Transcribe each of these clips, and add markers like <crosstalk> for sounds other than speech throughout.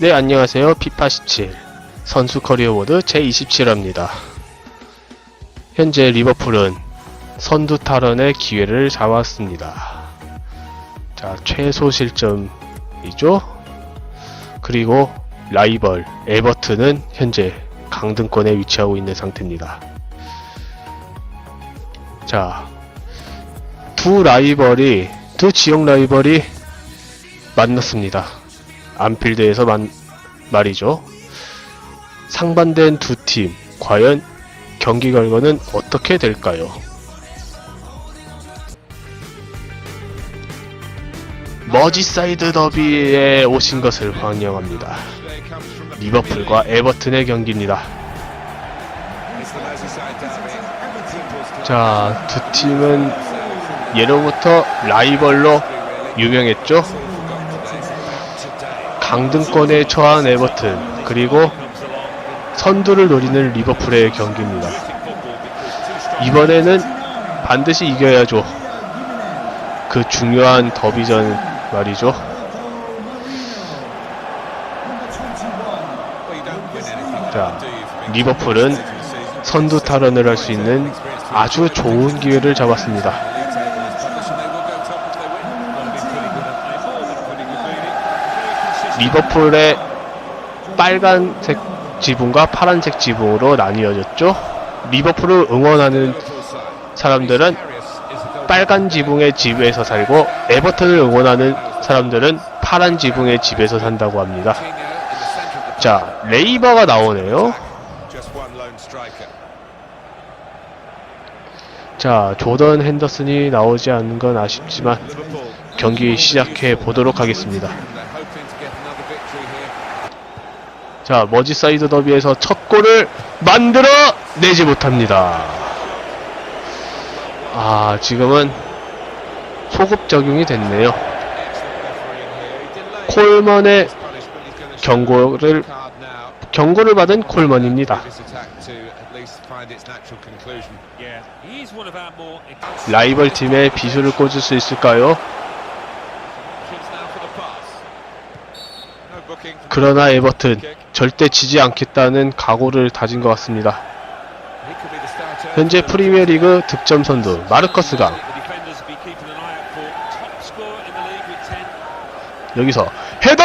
네, 안녕하세요. 피파17 선수 커리어 모드 제27화입니다. 현재 리버풀은 선두 탈환의 기회를 잡았습니다. 자, 최소 실점이죠? 그리고 라이벌 에버튼은 현재 강등권에 위치하고 있는 상태입니다. 자, 두 라이벌이, 두 지역 라이벌이 만났습니다. 안필드에서 만, 말이죠. 상반된 두 팀, 과연 경기 결과는 어떻게 될까요? 머지사이드 더비에 오신 것을 환영합니다. 리버풀과 에버튼의 경기입니다. 자, 두 팀은 예로부터 라이벌로 유명했죠. 강등권에 처한 에버튼 그리고 선두를 노리는 리버풀의 경기입니다. 이번에는 반드시 이겨야죠. 그 중요한 더비전 말이죠. 자, 리버풀은 선두 탈환을 할 수 있는 아주 좋은 기회를 잡았습니다. 리버풀의 빨간색 지붕과 파란색 지붕으로 나뉘어졌죠. 리버풀을 응원하는 사람들은 빨간 지붕의 집에서 살고 에버튼을 응원하는 사람들은 파란 지붕의 집에서 산다고 합니다. 자, 레이버가 나오네요. 자, 조던 핸더슨이 나오지 않는 건 아쉽지만 경기 시작해 보도록 하겠습니다. 자, 머지사이드 더비에서 첫 골을 만들어 내지 못합니다. 아, 지금은 소급 적용이 됐네요. 콜먼의 경고를 경고를 받은 콜먼입니다. 라이벌 팀에 비수를 꽂을 수 있을까요? 그러나 에버튼 절대 지지 않겠다는 각오를 다진 것 같습니다. 현재 프리미어리그 득점 선두 마르커스가 여기서 헤더!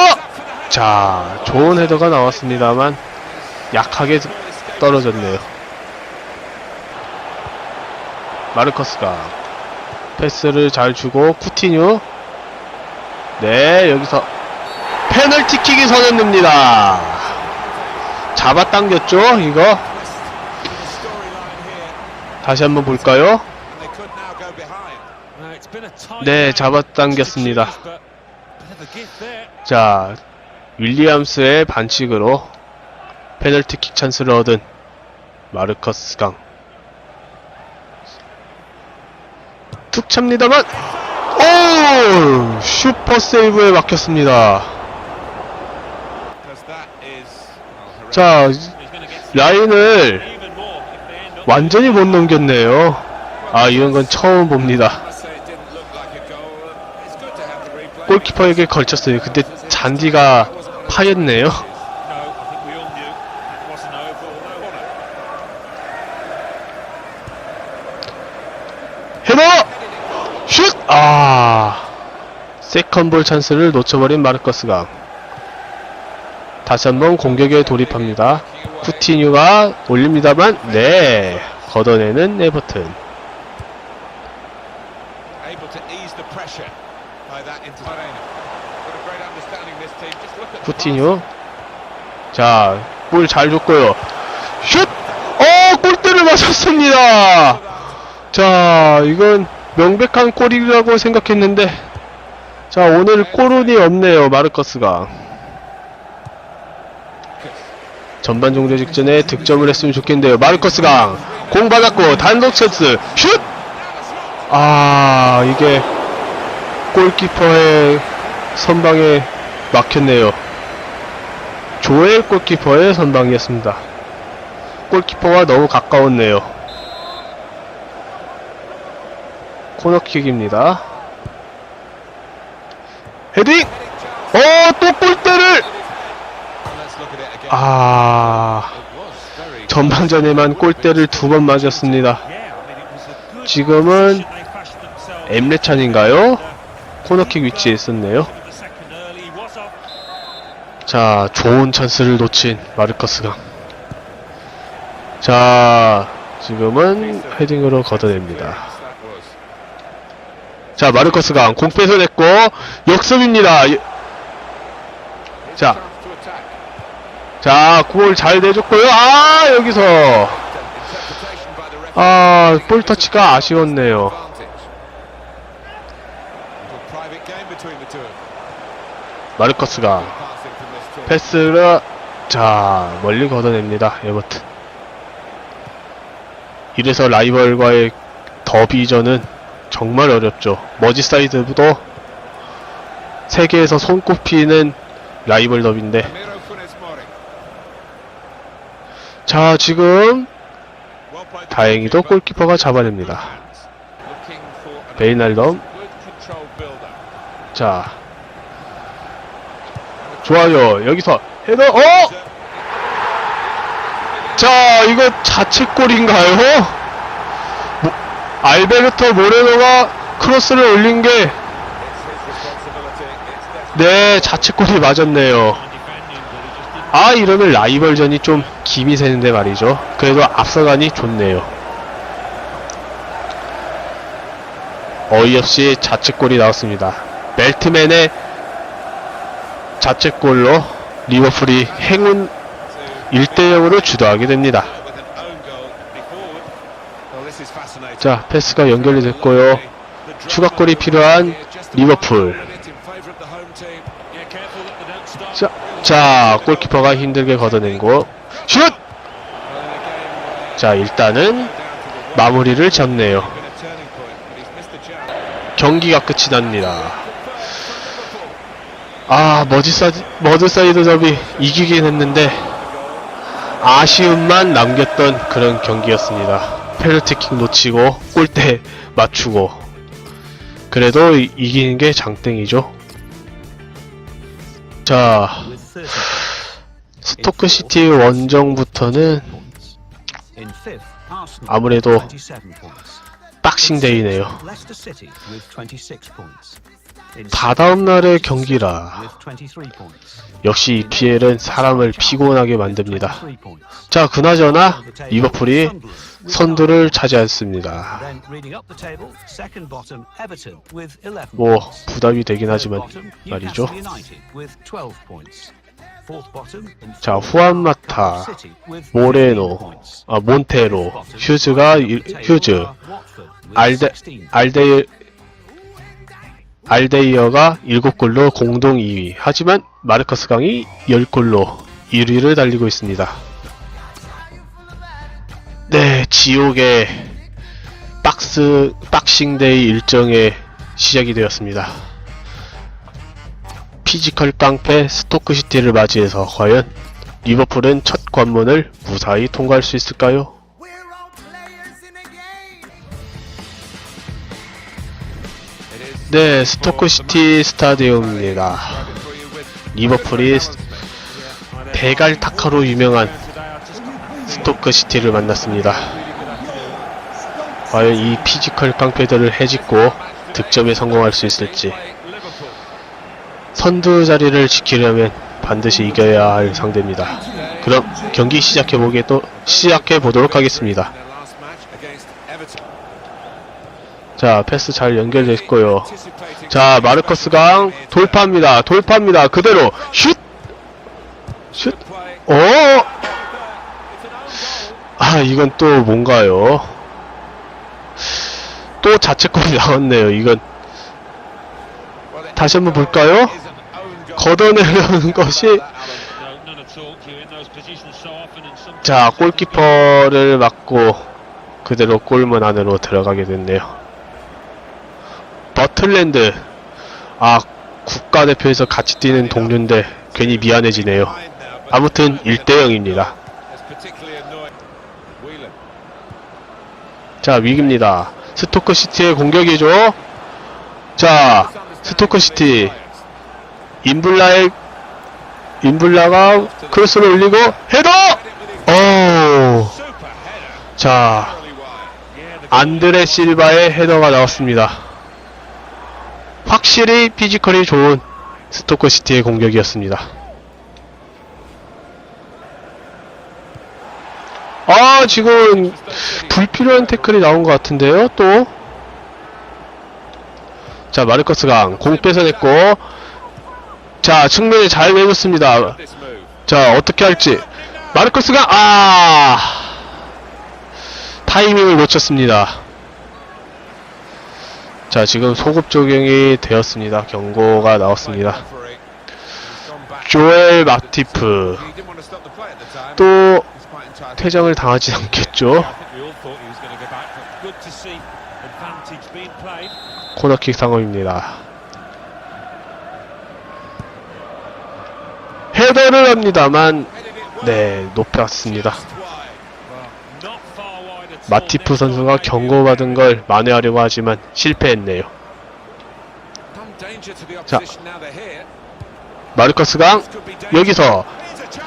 자, 좋은 헤더가 나왔습니다만 약하게 떨어졌네요. 마르커스가 패스를 잘 주고 쿠티뉴 네, 여기서 페널티킥이 선언됩니다. 잡아당겼죠, 이거? 다시 한번 볼까요? 네, 잡아당겼습니다. 자, 윌리엄스의 반칙으로 페널티킥 찬스를 얻은 마르커스 강. 툭 찹니다만, 오! 슈퍼 세이브에 막혔습니다. 자, 라인을 완전히 못 넘겼네요. 아, 이런 건 처음 봅니다. 골키퍼에게 걸쳤어요. 근데 잔디가 파였네요. 헤더! 슛! 아, 세컨볼 찬스를 놓쳐버린 마르커스가 다시 한번 공격에 돌입합니다. 쿠티뉴가 올립니다만, 네, 걷어내는 에버튼. 쿠티뉴. 자, 볼 잘 줬고요. 슛! 어, 골대를 맞았습니다! 자, 이건 명백한 골이라고 생각했는데, 자, 오늘 골운이 없네요, 마르커스가. 전반 종료 직전에 득점을 했으면 좋겠는데요. 마르커스가 공 받았고, 단독 찬스, 슛! 아, 이게 골키퍼의 선방에 막혔네요. 조엘 골키퍼의 선방이었습니다. 골키퍼와 너무 가까웠네요. 코너킥입니다. 헤딩! 어, 또 골대를! 아, 전반전에만 골대를 두 번 맞았습니다. 지금은 엠레찬인가요? 코너킥 위치에 있었네요. 자, 좋은 찬스를 놓친 마르커스강. 자, 지금은 헤딩으로 걷어냅니다. 자, 마르커스강 공 뺏어냈고 역습입니다. 예- 자, 자, 골잘 내줬고요. 아, 여기서 아, 볼 터치가 아쉬웠네요. 마르커스가 패스를 자 멀리 걷어냅니다 에버튼 이래서 라이벌과의 더비전은 정말 어렵죠 머지사이드도 세계에서 손꼽히는 라이벌 더비인데 자 지금 다행히도 골키퍼가 잡아냅니다 베이날덤 자 좋아요 여기서 헤더 어! 자 이거 자책골인가요? 모- 알베르토 모레노가 크로스를 올린 게 네, 자책골이 맞았네요. 아, 이러면 라이벌전이 좀 김이 새는데 말이죠. 그래도 앞서가니 좋네요. 어이없이 자책골이 나왔습니다. 벨트맨의 자책골로 리버풀이 행운 1대0으로 주도하게 됩니다. 자, 패스가 연결이 됐고요. 추가골이 필요한 리버풀. 자, 자, 골키퍼가 힘들게 걷어낸고 슛! 자, 일단은 마무리를 잡네요. 경기가 끝이 납니다. 아, 머지사, 머드사이드 접이 이기긴 했는데 아쉬움만 남겼던 그런 경기였습니다. 페널티킥 놓치고 골대 맞추고 그래도 이- 이기는 게 장땡이죠. 자, 스토크 시티 원정부터는 아무래도 박싱데이네요. 다다음 날의 경기라 역시 EPL은 사람을 피곤하게 만듭니다. 자, 그나저나 리버풀이 선두를 차지했습니다. 뭐 부담이 되긴 하지만 말이죠. 자, 후안마타, 모레노, 아, 몬테로, 휴즈가 일- 휴즈, 알데 알데 알데이어가 7골로 공동 2위. 하지만 마르커스 강이 10골로 1위를 달리고 있습니다. 네, 지옥의 박스 박싱데이 일정의 시작이 되었습니다. 피지컬 깡패 스토크시티를 맞이해서 과연 리버풀은 첫 관문을 무사히 통과할 수 있을까요? 네, 스토크시티 스타디움입니다. 리버풀이 대갈 타카로 유명한 스토크시티를 만났습니다. 과연 이 피지컬 깡패들을 해집고 득점에 성공할 수 있을지 선두 자리를 지키려면 반드시 이겨야 할 상대입니다. 그럼 경기 시작해 보게 또 시작해 보도록 하겠습니다. 자, 패스 잘 연결됐고요. 자, 마르커스 강 돌파합니다. 돌파합니다. 그대로 슛! 슛! 어! 아, 이건 또 뭔가요? 또 자책골이 나왔네요. 이건 다시 한번 볼까요? 걷어내려는 <laughs> 것이 자, 골키퍼를 맞고 그대로 골문 안으로 들어가게 됐네요. 버틀랜드 아 국가대표에서 같이 뛰는 동료인데 괜히 미안해지네요. 아무튼 1대0입니다. 자 위기입니다. 스토크시티의 공격이죠. 자 스토크시티 인블라의 인블라가 크로스를 올리고 헤더! 오! 자, 안드레 실바의 헤더가 나왔습니다. 확실히 피지컬이 좋은 스토커 시티의 공격이었습니다. 아, 지금 불필요한 태클이 나온 것 같은데요, 또. 자, 마르커스 강 공 뺏어냈고, 자, 측면에 잘 내줬습니다. 자, 어떻게 할지. 마르커스강, 아! 타이밍을 놓쳤습니다. 자, 지금 소급 적용이 되었습니다. 경고가 나왔습니다. 조엘 마티프. 또, 퇴장을 당하지 않겠죠? 코너킥 상황입니다. 헤더를 합니다만, 네, 높였습니다. 마티프 선수가 경고받은 걸 만회하려고 하지만 실패했네요. 자. 마르커스강 여기서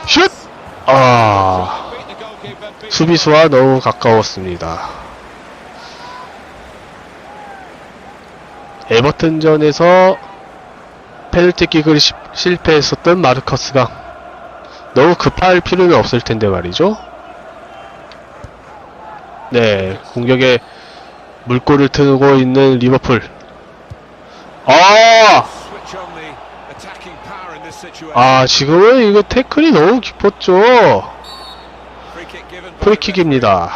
슛! 아 수비수와 너무 가까웠습니다. 에버튼전에서 페널티킥을 시- 실패했었던 마르커스강 너무 급할 필요는 없을 텐데 말이죠. 네, 공격에 물꼬를 트고 있는 리버풀. 아! 아, 지금은 이거 태클이 너무 깊었죠. 프리킥입니다.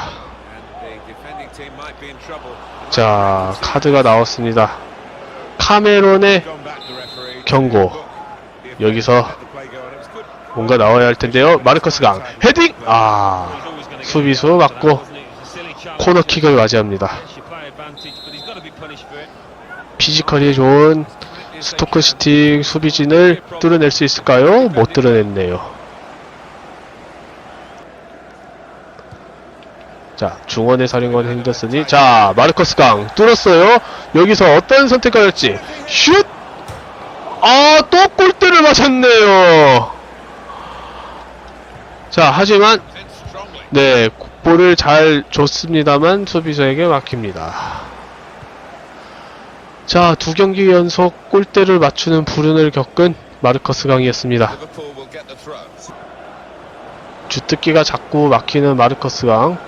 자, 카드가 나왔습니다. 카메론의 경고. 여기서 뭔가 나와야 할 텐데요. 마르커스 강 헤딩! 아, 수비수 맞고 코너킥을 맞이합니다. 피지컬이 좋은 스토크시티 수비진을 뚫어낼 수 있을까요? 못 뚫어냈네요. 자, 중원의 사령관 핸더슨이 자, 마르커스 강 뚫었어요. 여기서 어떤 선택을 할지 슛! 아, 또 골대를 맞았네요. 자, 하지만 네, 볼을 잘 줬습니다만 수비수에게 막힙니다. 자, 두 경기 연속 골대를 맞추는 불운을 겪은 마르커스 강이었습니다. 주특기가 자꾸 막히는 마르커스 강.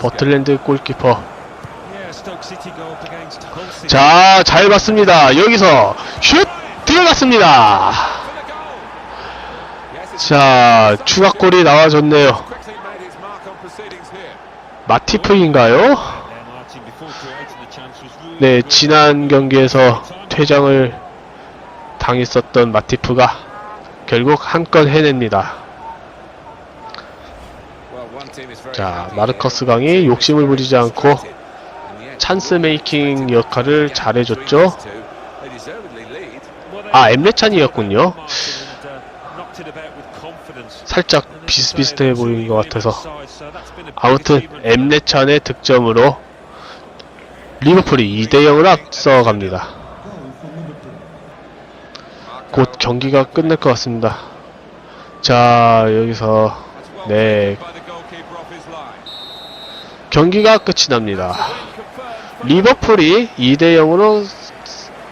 버틀랜드 골키퍼. 자, 잘 봤습니다. 여기서 슛 들어갔습니다. 자, 추가골이 나와줬네요. 마티프인가요? 네, 지난 경기에서 퇴장을 당했었던 마티프가 결국 한 건 해냅니다. 자, 마르커스 강이 욕심을 부리지 않고 찬스 메이킹 역할을 잘해줬죠. 아, 엠레찬이었군요. 살짝 비슷비슷해 보이는 것 같아서. 아무튼 엠레찬의 득점으로 리버풀이 2대0을 앞서갑니다. 곧 경기가 끝날 것 같습니다. 자, 여기서 네 경기가 끝이 납니다. 리버풀이 2대 0으로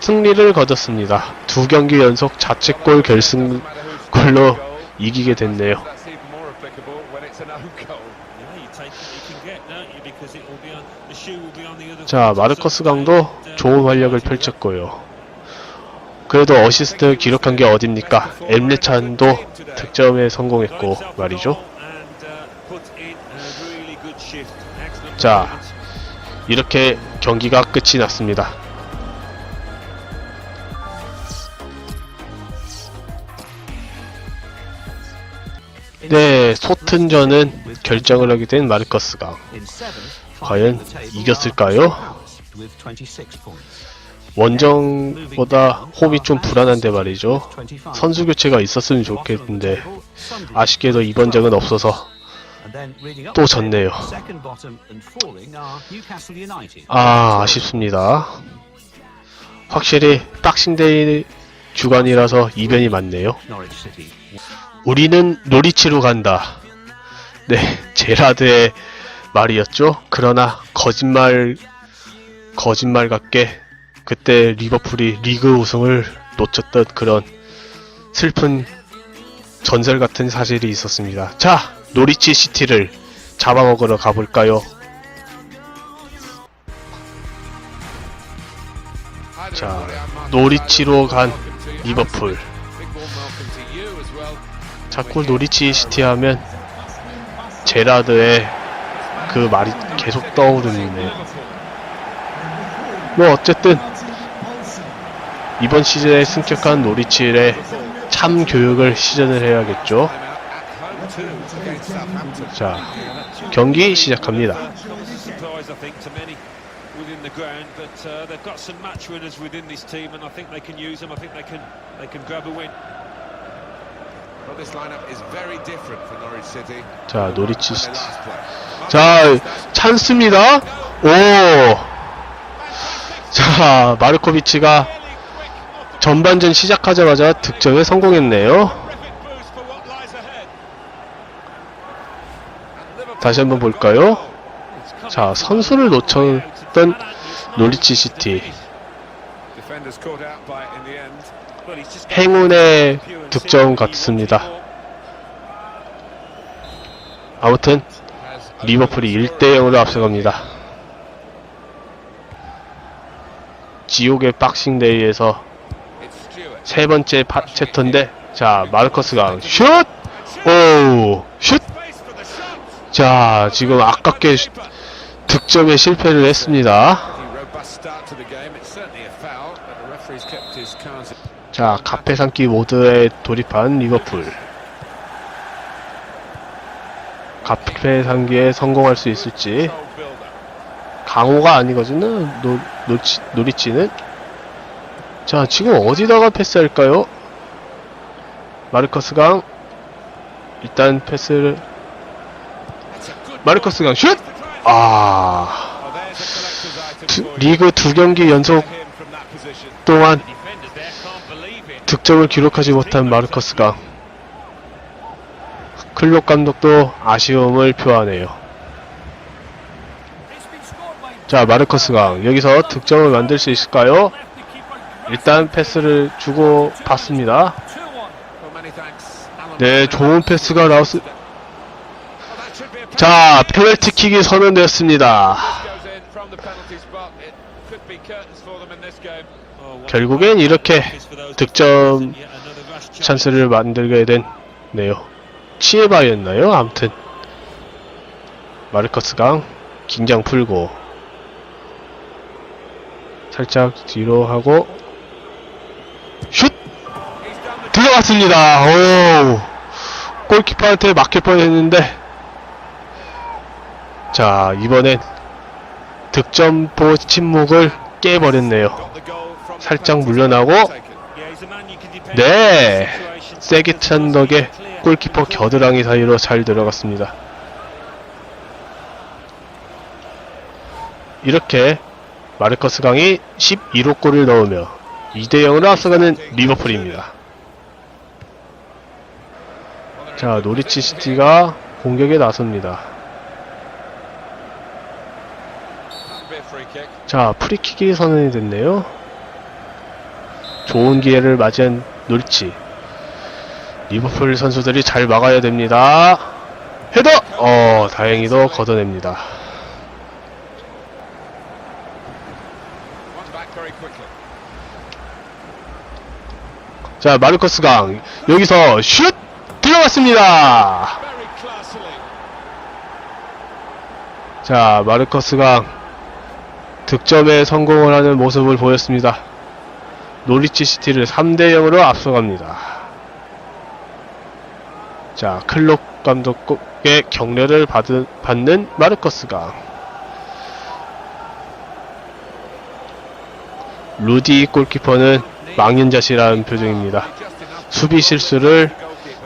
승리를 거뒀습니다. 두 경기 연속 자책골 결승골로 이기게 됐네요. 자, 마르커스 강도 좋은 활약을 펼쳤고요. 그래도 어시스트 기록한 게 어딥니까? 엠레찬도 득점에 성공했고 말이죠. 자, 이렇게 경기가 끝이 났습니다. 네, 소튼전은 결정을 하게 된 마르커스가 과연 이겼을까요? 원정보다 홈이 좀 불안한데 말이죠. 선수 교체가 있었으면 좋겠는데 아쉽게도 이번 적은 없어서 또 졌네요. 아, 아쉽습니다. 확실히 박싱데이 주간이라서 이변이 많네요. 우리는 노리치로 간다. 네, 제라드의 말이었죠. 그러나 거짓말, 거짓말 같게 그때 리버풀이 리그 우승을 놓쳤던 그런 슬픈 전설 같은 사실이 있었습니다. 자, 노리치 시티를 잡아먹으러 가볼까요? 자, 노리치로 간 리버풀. 자꾸 노리치 시티 하면 제라드의 그 말이 계속 떠오르는데 뭐 어쨌든 이번 시즌에 승격한 노리치의 참 교육을 시전을 해야겠죠. 자, 경기 시작합니다. uh, 자, 노리치 시티. 자, 찬스입니다. 오! 자, 마르코비치가 전반전 시작하자마자 득점에 성공했네요. 다시 한번 볼까요? 자, 선수를 놓쳤던 노리치 시티. 행운의 득점 같습니다. 아무튼 리버풀이 1대 0으로 앞서갑니다. 지옥의 박싱 데이에서 It's Stewart. 세 번째 파, 챕터인데 자 마르커스가 슛! 오! 슛! Space for the shot. 자 지금 아깝게 슈- 득점에 실패를 했습니다. 자 카페상키 모드에 돌입한 리버풀 카페상기에 성공할 수 있을지. 강호가 아니거든요 노리치는 자 지금 어디다가 패스할까요? 마르커스 강 일단 패스를 마르커스강 슛! 아 Oh, 두-. 리그 두 경기 연속. 동안. 득점을 기록하지 못한 마르커스강 클롭 감독도 아쉬움을 표하네요 자 마르커스강 여기서 득점을 만들 수 있을까요? 일단 패스를 주고 받습니다. 네 좋은 패스가 나왔습 Well, that should be a 자 페널티킥이. Oh, what 결국엔 이렇게 득점. 찬스를 만들게 됐네요 치에바였나요? 아무튼 마르커스강 긴장 풀고 살짝 뒤로 하고 슛! 들어갔습니다. 오 골키퍼한테 막힐 뻔했는데 자 이번엔 득점보 침묵을 깨버렸네요. 살짝 물러나고 네. 세게 찬 덕에 골키퍼 겨드랑이 사이로 잘 들어갔습니다. 이렇게 마르커스 강이 11호 골을 넣으며 2대 0으로 앞서가는 리버풀입니다. 자, 노리치 시티가 공격에 나섭니다. 자, 프리킥이 선언이 됐네요. 좋은 기회를 맞이한 노리치. 리버풀 선수들이 잘 막아야 됩니다. 헤더! 어, 다행히도 걷어냅니다. 자, 마르커스 강. 여기서 슛! 들어갔습니다! 자, 마르커스 강. 득점에 성공을 하는 모습을 보였습니다. 노리치 시티를 3대 0으로 앞서갑니다. 자, 클롭 감독의 격려를 받은, 받는 마르커스 강. 루디 골키퍼는 망연자실한 표정입니다. 수비 실수를.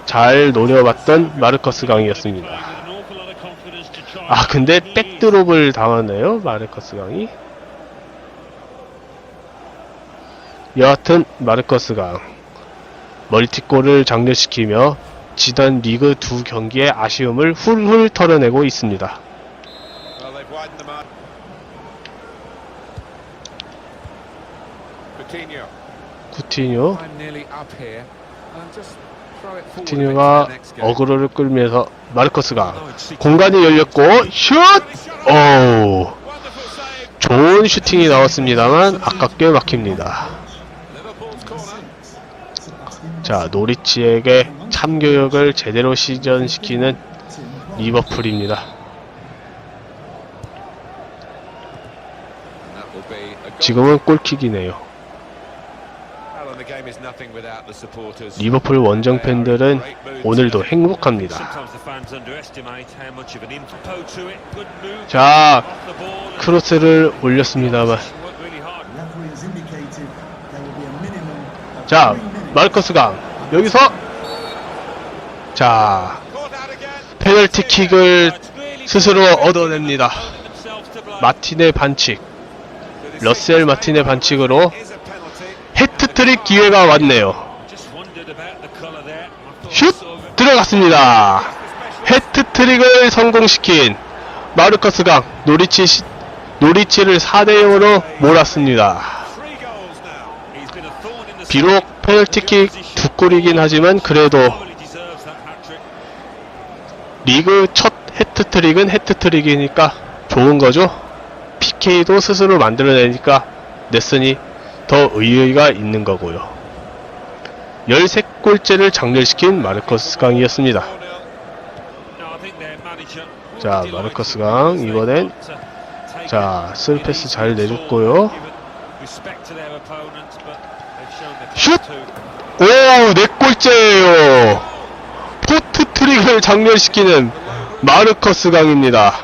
잘 노려봤던 마르커스 강이었습니다. 아 근데 백드롭을 당하네요 마르커스 강이 여하튼 마르커스 강 멀티골을 장려시키며 지난 리그 두 경기의 아쉬움을 훌훌 털어내고 있습니다. 쿠티뉴 쿠티뉴가. 어그로를 끌면서 마르커스 강 공간이 열렸고 슛! save. 좋은 슈팅이 나왔습니다만 아깝게 막힙니다. 자 노리치에게 참교육을 제대로 시전시키는 리버풀입니다. 지금은 골킥이네요. 리버풀 원정 팬들은 오늘도 행복합니다. 자 크로스를 올렸습니다만 자. 마르커스 강 여기서 자 Caught out again. 페널티 킥을 스스로 얻어냅니다. 마틴의 반칙 러셀 마틴의 반칙으로. 헤트트릭 기회가 왔네요 슛 들어갔습니다 헤트트릭을 성공시킨 마르커스 강 노리치 시- 노리치를 4대 0으로 몰았습니다 비록. 페널티킥 두 골이긴 하지만 그래도. 리그 첫 헤트트릭은 헤트트릭이니까 좋은 거죠. PK도 스스로 만들어내니까 넷슨이 더 의의가 있는 거고요. 13골째를 장렬시킨 마르커스 강이었습니다. 4-0. No, I think their manager will 자, 마르커스 강. 이번엔 자, it 스루 in 패스 easy 잘 내줬고요. 슛! 오, 네 골째예요. 포트 트릭을 장렬시키는 마르커스 강입니다.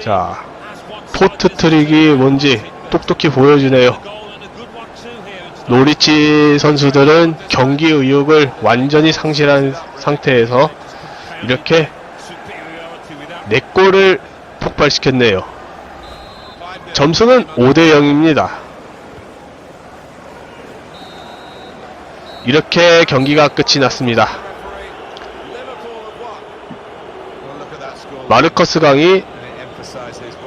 자, 포트 트릭이 뭔지 똑똑히 보여주네요. 노리치 선수들은 경기 의욕을 완전히 상실한 상태에서 이렇게 네 골을 폭발시켰네요. 5-0. 점수는 5대 0입니다. 이렇게 경기가 끝이 났습니다. 마르커스 강이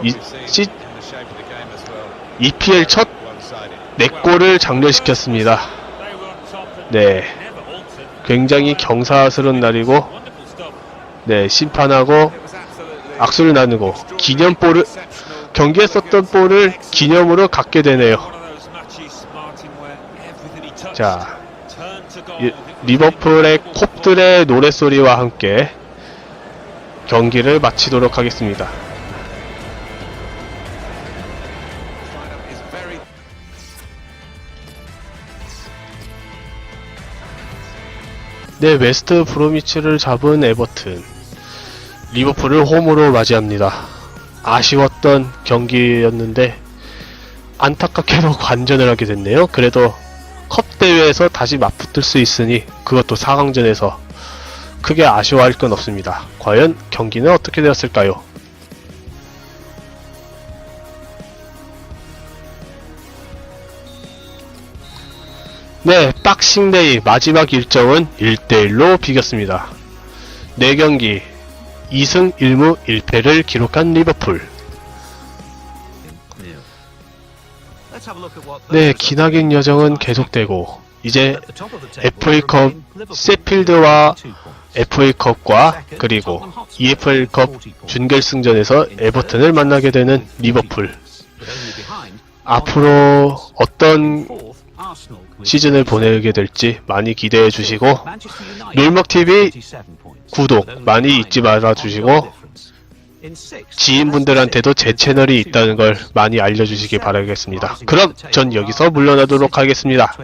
이 시-. EPL 첫 One-sided. 4골을 장렬시켰습니다. they were on top and 네. 굉장히 경사스러운 날이고. 네, 심판하고 악수를 나누고 기념볼을. 경기에 썼던 볼을 기념으로 갖게 되네요. 자, 리버풀의 콥들의 노래소리와 함께 경기를 마치도록 하겠습니다. 네, 웨스트 브로미치를 잡은 에버튼. 리버풀을 홈으로 맞이합니다. 아쉬웠던 경기였는데 안타깝게도 <laughs> 관전을 하게 됐네요. 그래도 컵 대회에서 다시 맞붙을 수 있으니 그것도 4강전에서 크게 아쉬워할 건 없습니다. 과연 경기는 어떻게 되었을까요? 네, 박싱데이 마지막 일정은 1대1로 비겼습니다. 4경기 2승 1무 1패를 기록한 리버풀. 네, 기나긴 여정은 계속되고 이제 FA컵 세필드와 FA컵과 그리고 EFL컵 준결승전에서 에버튼을 만나게 되는 리버풀. 앞으로 어떤 시즌을 보내게 될지 많이 기대해 주시고 롤먹TV 구독 많이 잊지 말아 주시고 지인분들한테도 제 채널이 있다는 걸 많이 알려주시기 바라겠습니다. 그럼 전 여기서 물러나도록 하겠습니다.